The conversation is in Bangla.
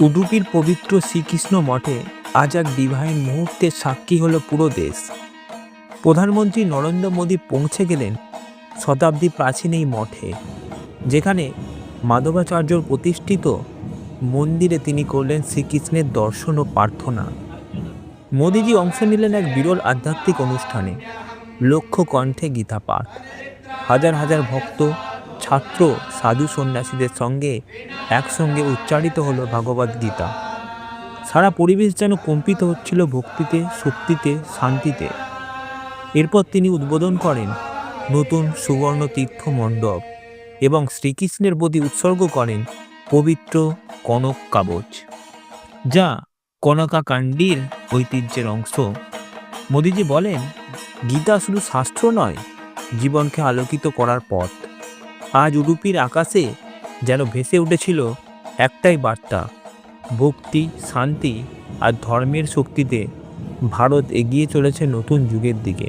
উডুপির পবিত্র শ্রীকৃষ্ণ মঠে আজ এক ডিভাইন মুহূর্তের সাক্ষী হলো পুরো দেশ। প্রধানমন্ত্রী নরেন্দ্র মোদী পৌঁছে গেলেন শতাব্দী প্রাচীন এই মঠে, যেখানে মাধবাচার্যর প্রতিষ্ঠিত মন্দিরে তিনি করলেন শ্রীকৃষ্ণের দর্শন ও প্রার্থনা। মোদিজি অংশ নিলেন এক বিরল আধ্যাত্মিক অনুষ্ঠানে লক্ষ কণ্ঠে গীতা পাঠ। হাজার হাজার ভক্ত ছাত্র সাধু সন্ন্যাসীদের সঙ্গে একসঙ্গে উচ্চারিত হলো ভগবদ গীতা। সারা পরিবেশ যেন কম্পিত হচ্ছিল ভক্তিতে, শক্তিতে, শান্তিতে। এরপর তিনি উদ্বোধন করেন নতুন সুবর্ণ তীর্থ মণ্ডপ এবং শ্রীকৃষ্ণের প্রতি উৎসর্গ করেন পবিত্র কনক কাবচ যা কনকাকাণ্ডির ঐতিহ্যের অংশ। মোদিজি বলেন, গীতা শুধু শাস্ত্র নয়, জীবনকে আলোকিত করার পথ। আজ উডুপির আকাশে যেন ভেসে উঠেছিল একটাই বার্তা। ভক্তি, শান্তি আর ধর্মের শক্তিতে ভারত এগিয়ে চলেছে নতুন যুগের দিকে।